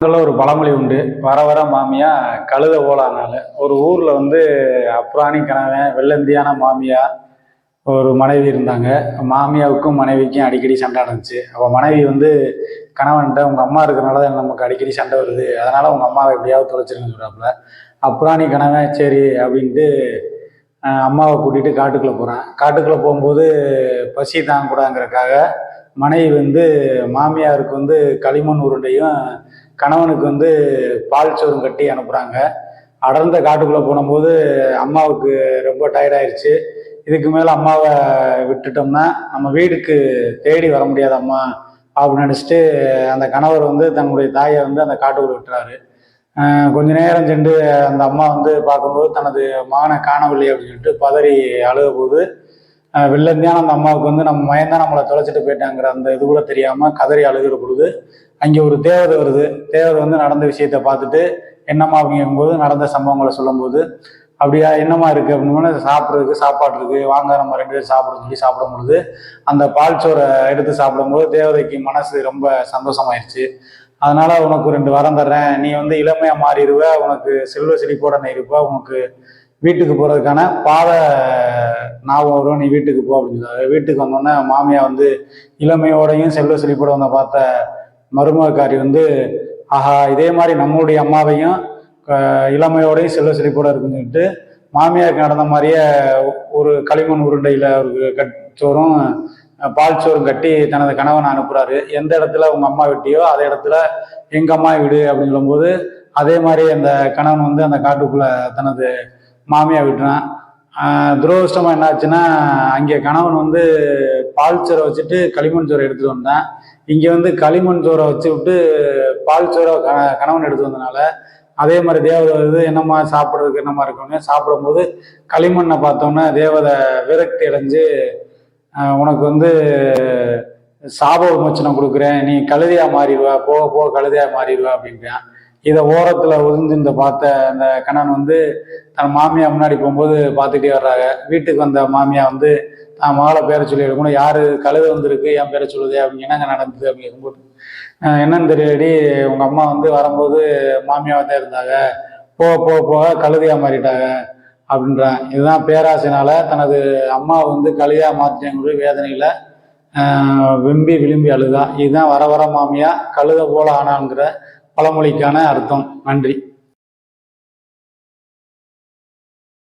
அதில் ஒரு பழமொழி உண்டு. வர வர மாமியா கழுத போலானால ஒரு ஊர்ல வந்து அப்ராணி கணவன் வெள்ளந்தியான மாமியா ஒரு மனைவி இருந்தாங்க. மாமியாவுக்கும் மனைவிக்கும் அடிக்கடி சண்டை நடந்துச்சு. அப்போ மனைவி வந்து கணவன்கிட்ட உங்க அம்மா இருக்கிறனால தான் நமக்கு அடிக்கடி சண்டை வருது. அதனால உங்க அம்மாவை எப்படியாவது தொலைச்சிருன்னு சொல்றாப்புல. அப்ராணி கணவன் சரி அப்படின்ட்டு அம்மாவை கூட்டிட்டு காட்டுக்குள்ள போறேன். காட்டுக்குள்ள போகும்போது பசி தாங்கக்கூடாங்கிறக்காக மனைவி வந்து மாமியாருக்கு வந்து களிமண் உருண்டையும் கணவனுக்கு வந்து பால் சோறும் கட்டி அனுப்புகிறாங்க அடர்ந்த காட்டுக்குள்ளே போனபோது அம்மாவுக்கு ரொம்ப டயர்டாயிருச்சு இதுக்கு மேலே அம்மாவை விட்டுட்டோம்னா நம்ம வீட்டுக்கு தேடி வர முடியாது அம்மா அப்படின்னு நினச்சிட்டு அந்த கணவர் வந்து தன்னுடைய தாயை வந்து அந்த காட்டுக்குள்ளே விட்டுறாரு. கொஞ்ச நேரம் சென்று அந்த அம்மா வந்து பார்க்கும்போது தனது மகனை காணவில்லை அப்படின்னு சொல்லிட்டு பதறி அழுக போது வெள்ளந்தியான அந்த அம்மாவுக்கு வந்து நம்ம மயந்தான் நம்மளை தொலைச்சிட்டு போயிட்டாங்கிற அந்த இது கூட தெரியாமல் கதறி அழுகிற பொழுது அங்கே ஒரு தேவதை வருது. தேவதை வந்து நடந்த விஷயத்த பார்த்துட்டு என்னம்மா அப்படிங்கும்போது நடந்த சம்பவங்களை சொல்லும்போது அப்படியா என்னம்மா இருக்கு? அப்படின்னு சாப்பிட்றதுக்கு சாப்பாடு இருக்கு. வாங்க நம்ம ரெண்டு பேரும் சாப்பிட சொல்லி சாப்பிடும் பொழுது அந்த பால் சோறை எடுத்து சாப்பிடும்போது தேவதைக்கு மனசு ரொம்ப சந்தோஷமாயிருச்சு. அதனால உனக்கு ரெண்டு வரம் தர்றேன். நீ வந்து இளமையா மாறிடுவ உனக்கு செல்வ செழிப்போட நீ இருப்ப. உனக்கு வீட்டுக்கு போறதுக்கான பாதை ஞாபகம் வரும் நீ வீட்டுக்கு போ அப்படின்னு சொன்னாரு. வீட்டுக்கு வந்தோடனே மாமியா வந்து இளமையோடையும் செல்வ செழிப்போட வந்த பார்த்த மருமகாரி வந்து ஆஹா இதே மாதிரி நம்மளுடைய அம்மாவையும் இளமையோடையும் செல்வ செழிப்போட இருக்குன்னு சொல்லிட்டு மாமியாருக்கு நடந்த மாதிரியே ஒரு களிமண் உருண்டையில் ஒரு கட் சோறும் பால் சோறும் கட்டி தனது கணவனை அனுப்புறாரு. எந்த இடத்துல உங்க அம்மா விட்டியோ அதே இடத்துல எங்க அம்மா வீடு அப்படிங்கும்போது அதே மாதிரி அந்த கணவன் வந்து அந்த காட்டுக்குள்ள தனது மாமியா விட்டுறான் துரதிருஷ்டமாக என்னாச்சுன்னா அங்கே கணவன் வந்து பால் சோறை வச்சுட்டு களிமண் சோறை எடுத்துகிட்டு வந்தேன். இங்கே வந்து களிமண் சோறை வச்சு விட்டு பால் சோறை க கணவன் எடுத்து வந்தனால அதே மாதிரி தேவதை வந்து என்னம்மா சாப்பிட்றதுக்கு என்னம்மா இருக்குன்னு சாப்பிடும்போது களிமண்ணை பார்த்தோன்னே தேவதை விரக்தி அடைஞ்சு உனக்கு வந்து சாப விமோச்சனம் கொடுக்குறேன். நீ கழுதியாக மாறிடுவா. போக போக கழுதியாக மாறிடுவா அப்படின்றான் இதை ஓரத்தில் ஒதுந்து பார்த்த அந்த கணவன் வந்து தன் மாமியா முன்னாடி போகும்போது பார்த்துட்டே வர்றாங்க. வீட்டுக்கு வந்த மாமியா வந்து தான் மகளை பேரை சொல்லி எடுக்கணும் யாரு கழுது வந்திருக்கு என் பேரை சொல்லுதே. அப்படின்னு என்னங்க நடந்தது அப்படின்னு கேட்கும்போது என்னன்னு தெரியலடி. உங்க அம்மா வந்து வரும்போது மாமியாவா தான் இருந்தாங்க. போக போக போக கழுதையாக மாறிட்டாங்க. அப்படின்றான் இதுதான் பேராசைனால தனது அம்மாவை வந்து கழுதையா மாற்றிங்கிற வேதனையில விரும்பி வெம்பி விளிம்பி அழுதான் இதுதான் வர வர மாமியா கழுத போல ஆனாங்கிற பழமொழிக்கான அர்த்தம். நன்றி.